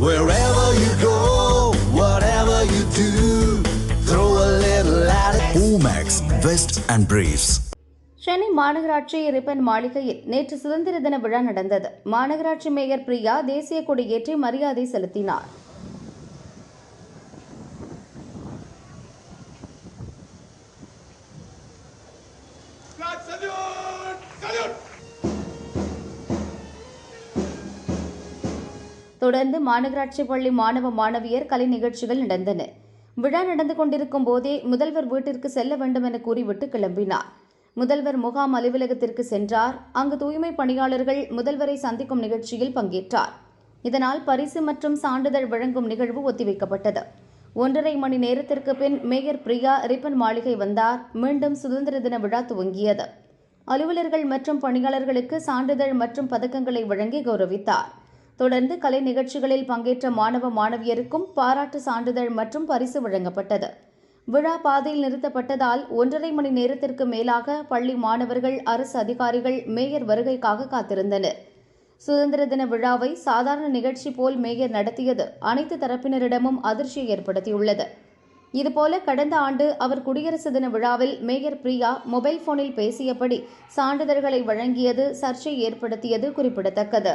Wherever you go, whatever you do, throw a little attitude. Omax, Vest and Briefs. Chennai மாநகராட்சி ribbon மாளிகையில் நேற்று சுதந்திர தின விழா நடந்தது மாநகராட்சி மேயர் பிரியா தேசிய கொடியேற்றி மரியாதை செலுத்தினார் Flag salute! தொடர்ந்து மாநகராட்சி பள்ளி மாணவ மாணவியர் கலை நிகழ்ச்சிகள் நடந்தன. விழா நடந்து கொண்டிருக்கும் போதே முதல்வர் வீட்டிற்கு செல்ல வேண்டும் என கூறிவிட்டு கிளம்பினார். முதல்வர் முகாம் அலுவலகத்திற்கு சென்றார். அங்கு தூய்மை பணியாளர்கள் முதல்வரை சந்திக்கும் நிகழ்ச்சியில் பங்கேற்றார். இதனால் பரிசு மற்றும் சான்றிதழ் வழங்கும் நிகழ்வு ஒத்திவைக்கப்பட்டது. ஒன்றரை மணி நேரத்திற்கு பின் மேயர் பிரியா ரிப்பன் மாளிகை வந்தார். மீண்டும் சுதந்திர தின விழா துவங்கியது. அலுவலர்கள் மற்றும் பணியாளர்களுக்கு சான்றிதழ் மற்றும் பதக்கங்களை வழங்கி கௌரவித்தார். தொடர்ந்து கலை நிகழ்ச்சிகளில் பங்கேற்ற மாணவ மாணவியருக்கும் பாராட்டு சான்றிதழ் மற்றும் பரிசு வழங்கப்பட்டது. விழா பாதையில் நிறுத்தப்பட்டதால் ஒன்றரை மணி நேரத்திற்கு மேலாக பள்ளி மாணவர்கள் அரசு அதிகாரிகள் மேயர் வருகைக்காக காத்திருந்தனர். சுதந்திர தின விழாவை சாதாரண நிகழ்ச்சி போல் மேயர் நடத்தியது அனைத்து தரப்பினரிடமும் அதிர்ச்சியை ஏற்படுத்தியுள்ளது. இதுபோல கடந்த ஆண்டு அவர் குடியரசு தின விழாவில் மேயர் பிரியா மொபைல் போனில் பேசியபடி சான்றிதழ்களை வழங்கியது சர்ச்சை ஏற்படுத்தியது குறிப்பிடத்தக்கது.